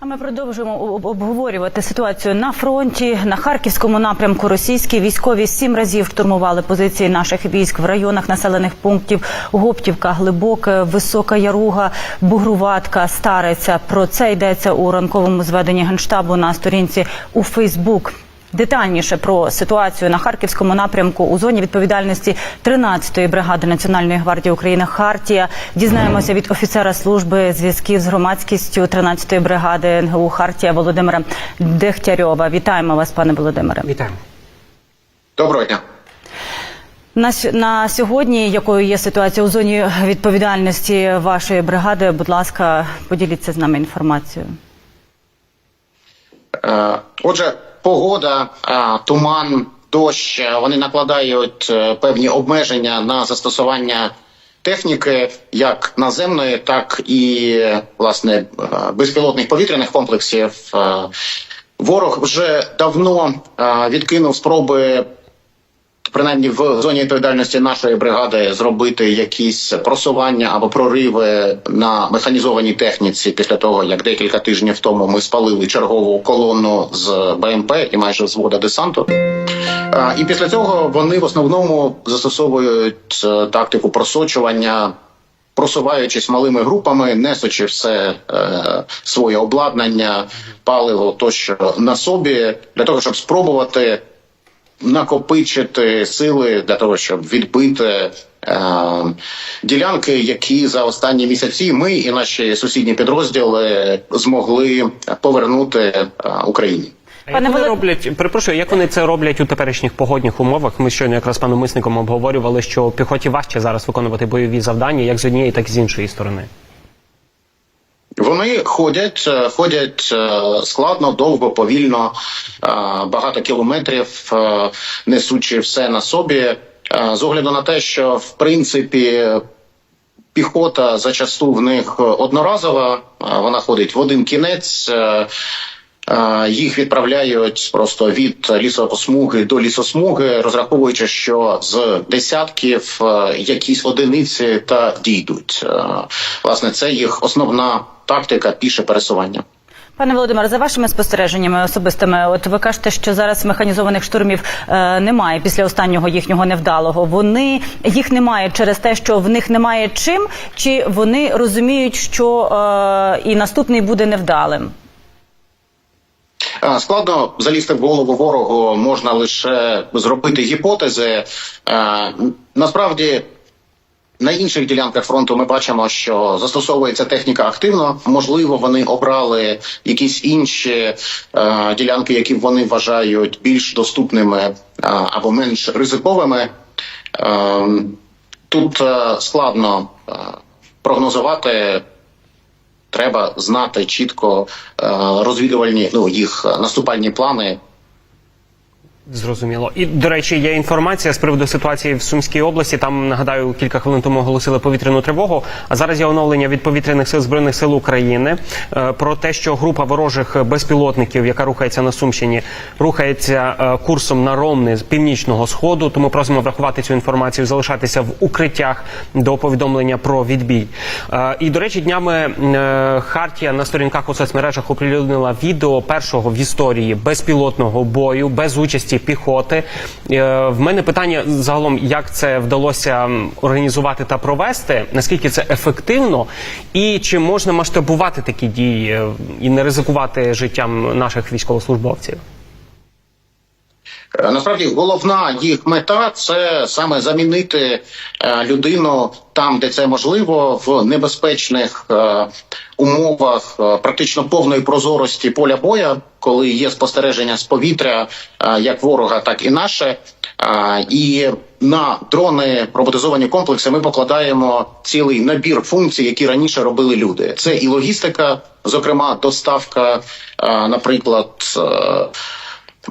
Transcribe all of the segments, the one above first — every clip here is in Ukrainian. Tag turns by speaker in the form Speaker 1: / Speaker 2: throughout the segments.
Speaker 1: А ми продовжуємо обговорювати ситуацію на фронті на харківському напрямку. Російські військові сім разів штурмували позиції наших військ в районах населених пунктів Гоптівка, Глибоке, Висока Яруга, Бугруватка, Стариця. Про це йдеться у ранковому зведенні генштабу на сторінці у Фейсбук. Детальніше про ситуацію на харківському напрямку у зоні відповідальності 13-ї бригади Національної гвардії України Хартія дізнаємося від офіцера служби зв'язків з громадськістю 13-ї бригади НГУ Хартія Володимира Дегтярьова. Вітаємо вас, пане Володимире.
Speaker 2: Вітаємо.
Speaker 3: Доброго дня.
Speaker 1: На, на сьогодні, якою є ситуація у зоні відповідальності вашої бригади? Будь ласка, поділіться з нами інформацією.
Speaker 3: Е, Отже, погода, туман, дощ, вони накладають е, певні обмеження на застосування техніки, як наземної, так і власне е, безпілотних повітряних комплексів. Е, Ворог вже давно відкинув спроби принаймні в зоні відповідальності нашої бригади зробити якісь просування або прориви на механізованій техніці після того, як декілька тижнів тому ми спалили чергову колону з БМП і майже взвода десанту. І після цього вони в основному застосовують е, тактику просочування. Просуваючись малими групами, несучи все е, своє обладнання, паливо тощо на собі, для того, щоб спробувати накопичити сили для того, щоб відбити е, ділянки, які за останні місяці ми і наші сусідні підрозділи змогли повернути е, Україні.
Speaker 2: А як вони роблять, перепрошую, як вони це роблять у теперішніх погодних умовах? Ми щойно якраз з паном мисником обговорювали, що піхоті важче зараз виконувати бойові завдання, як з однієї, так і з іншої сторони.
Speaker 3: Вони ходять, е, ходять е, складно, довго, повільно, е, багато кілометрів, несучи все на собі. З огляду на те, що в принципі піхота зачасту в них одноразова, вона ходить в один кінець. Їх відправляють просто від лісосмуги до лісосмуги, розраховуючи, що з десятків е, якісь одиниці та дійдуть. Е, Власне, це їх основна тактика піше пересування.
Speaker 1: Пане Володимире, за вашими спостереженнями особистими, от ви кажете, що зараз механізованих штурмів е, немає після останнього їхнього невдалого. Вони їх немає через те, що в них немає чим, чи вони розуміють, що е, і наступний буде невдалим.
Speaker 3: Е, Складно залізти в голову ворогу можна лише зробити гіпотези. Е, Насправді. На інших ділянках фронту ми бачимо, що застосовується техніка активно. Можливо, вони обрали якісь інші е, ділянки, які вони вважають більш доступними е, або менш ризиковими. Е, тут е, складно е, прогнозувати. Треба знати чітко е, розвідувальні ну їх наступальні плани.
Speaker 2: Зрозуміло. І до речі, є інформація з приводу ситуації в Сумській області. Там нагадаю, кілька хвилин тому оголосили повітряну тривогу. А зараз є оновлення від повітряних сил збройних сил України е, про те, що група ворожих безпілотників, яка рухається на Сумщині, рухається е, курсом на Ромни з північного сходу. Тому просимо врахувати цю інформацію, залишатися в укриттях до повідомлення про відбій. Е, І до речі, днями Хартія на сторінках у соцмережах оприлюднила відео першого в історії безпілотного бою без участі піхоти. Е, В мене питання загалом, як це вдалося організувати та провести, наскільки це ефективно, і чи можна масштабувати такі дії е, і не ризикувати життям наших військовослужбовців?
Speaker 3: Е, Насправді головна їх мета це саме замінити е, людину там, де це можливо, в небезпечних е, умовах практично повної прозорості поля боя, коли є спостереження з повітря, як ворога, так і наше. І на дрони роботизовані комплекси ми покладаємо цілий набір функцій, які раніше робили люди. Це і логістика, зокрема, доставка, наприклад.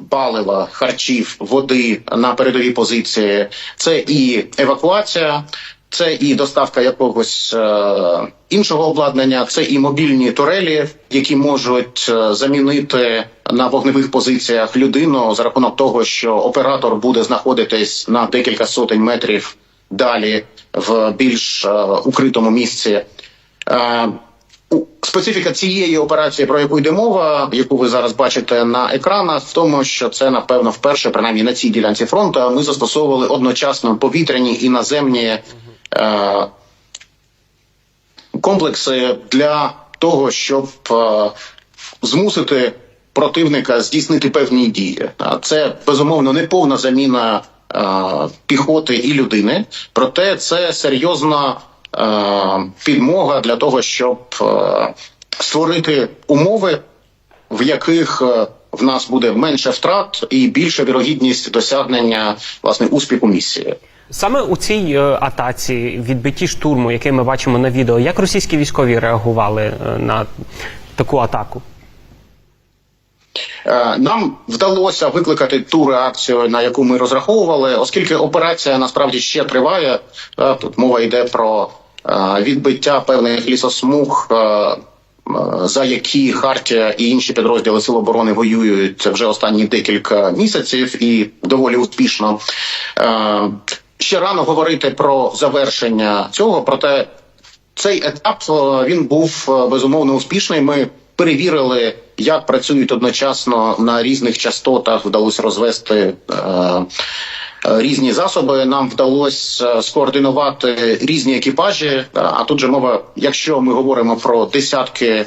Speaker 3: Палива, харчів, води на передові позиції. Це і евакуація, це і доставка якогось е, іншого обладнання, це і мобільні турелі, які можуть е, замінити на вогневих позиціях людину за рахунок того, що оператор буде знаходитись на декілька сотень метрів далі в більш е, укритому місці. Е, Специфіка цієї операції, про яку йде мова, яку ви зараз бачите на екранах, в тому, що це напевно вперше, принаймні на цій ділянці фронту, ми застосовували одночасно повітряні і наземні е, комплекси для того, щоб е, змусити противника здійснити певні дії. Це безумовно не повна заміна е, піхоти і людини, проте це серйозна підмога для того, щоб е, створити умови, в яких е, в нас буде менше втрат і більша вірогідність досягнення власне успіху місії.
Speaker 2: Саме у цій е, атаці, відбитті штурму, який ми бачимо на відео, як російські військові реагували е, на таку атаку?
Speaker 3: Е, Нам вдалося викликати ту реакцію, на яку ми розраховували, оскільки операція насправді ще триває. е, Тут мова йде про е, відбиття певних лісосмуг. За які Хартія і інші підрозділи Сил оборони воюють вже останні декілька місяців і доволі успішно. Ще рано говорити про завершення цього, проте цей етап він був безумовно успішний. Ми перевірили, як працюють одночасно на різних частотах. Вдалося розвести різні засоби. Нам вдалося е, скоординувати різні екіпажі. Е, А тут же мова, якщо ми говоримо про десятки е,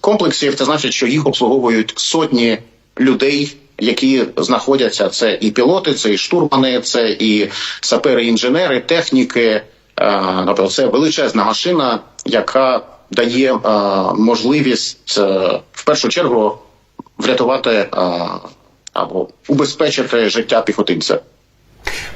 Speaker 3: комплексів, це значить, що їх обслуговують сотні людей. Які знаходяться це і пілоти, це і штурмани, це і сапери, інженери, техніки. Е, Тобто це величезна машина, яка дає е, можливість е, в першу чергу врятувати е, або убезпечити життя піхотинця.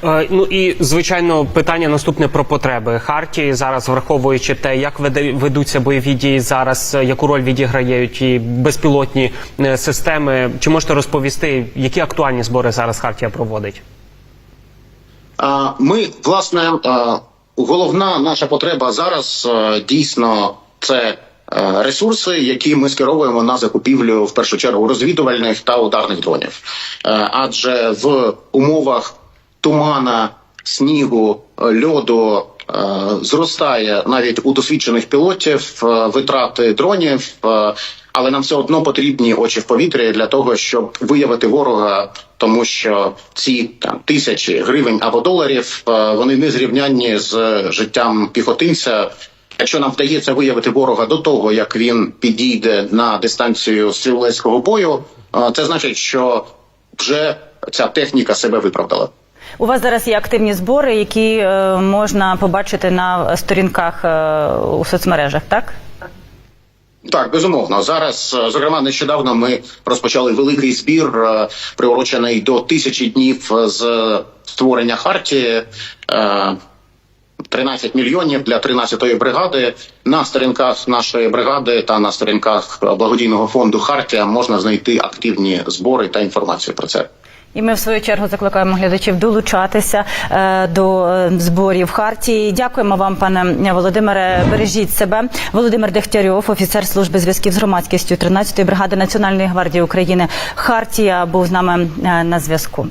Speaker 2: Е, Ну і звичайно, питання наступне про потреби Хартії зараз, враховуючи те, як ведуться бойові дії зараз, е, яку роль відіграють і безпілотні е, системи. Чи можете розповісти, які актуальні збори зараз Хартія проводить?
Speaker 3: Ми, власне, головна наша потреба зараз дійсно це ресурси, які ми скеровуємо на закупівлю в першу чергу розвідувальних та ударних дронів. Е, Адже в умовах тумана, снігу, е, льоду е, зростає навіть у досвідчених пілотів е, витрати дронів. е, але нам все одно потрібні очі в повітрі для того, щоб виявити ворога, тому що ці там тисячі гривень або доларів е, вони не зрівнянні з життям піхотинця. Якщо нам вдається виявити ворога до того, як він підійде на дистанцію стрілецького бою, е, це значить, що вже ця техніка себе виправдала.
Speaker 1: У вас зараз є активні збори, які е, можна побачити на сторінках е, у соцмережах, так?
Speaker 3: Так, безумовно. Зараз, е, зокрема, нещодавно ми розпочали великий збір, е, приурочений до тисячі днів е, з створення хартії. Е, 13 мільйонів для 13-ї бригади. На сторінках нашої бригади та на сторінках благодійного фонду Хартія можна знайти активні збори та інформацію про це.
Speaker 1: І ми в свою чергу закликаємо глядачів долучатися е, до е, зборів хартії. Дякуємо вам, пане Володимире. Бережіть себе. Володимир Дегтярьов, офіцер служби зв'язків з громадськістю 13-ї бригади Національної гвардії України. Хартія був з нами е, на зв'язку.